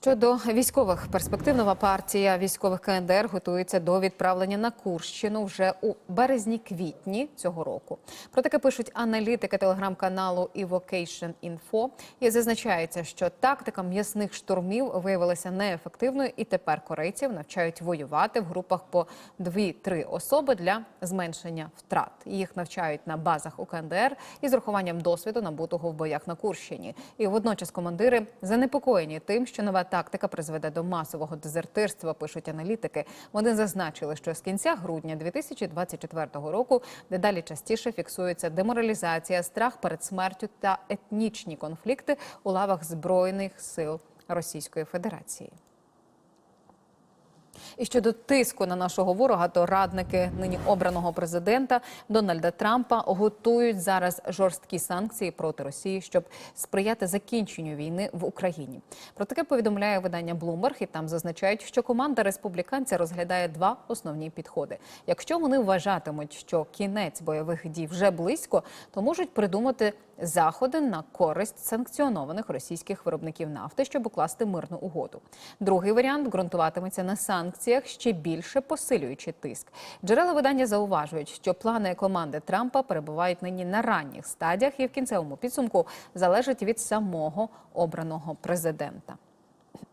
Щодо військових перспектив, нова партія військових КНДР готується до відправлення на Курщину вже у березні-квітні цього року. Про таке пишуть аналітики телеграм-каналу Evocation Info. І зазначається, що тактика м'ясних штурмів виявилася неефективною, і тепер корейців навчають воювати в групах по 2-3 особи для зменшення втрат. Їх навчають на базах у КНДР із урахуванням досвіду набутого в боях на Курщині. І водночас командири занепокоєні тим, що нова тактика призведе до масового дезертирства. Пишуть аналітики. Вони зазначили, що з кінця грудня 2024 року дедалі частіше фіксується деморалізація, страх перед смертю та етнічні конфлікти у лавах збройних сил Російської Федерації. І щодо тиску на нашого ворога, то радники нині обраного президента Дональда Трампа готують зараз жорсткі санкції проти Росії, щоб сприяти закінченню війни в Україні. Про таке повідомляє видання Bloomberg, і там зазначають, що команда республіканця розглядає два основні підходи. Якщо вони вважатимуть, що кінець бойових дій вже близько, то можуть придумати заходи на користь санкціонованих російських виробників нафти, щоб укласти мирну угоду. Другий варіант ґрунтуватиметься на санкціях, ще більше посилюючи тиск. Джерела видання зауважують, що плани команди Трампа перебувають нині на ранніх стадіях і в кінцевому підсумку залежать від самого обраного президента.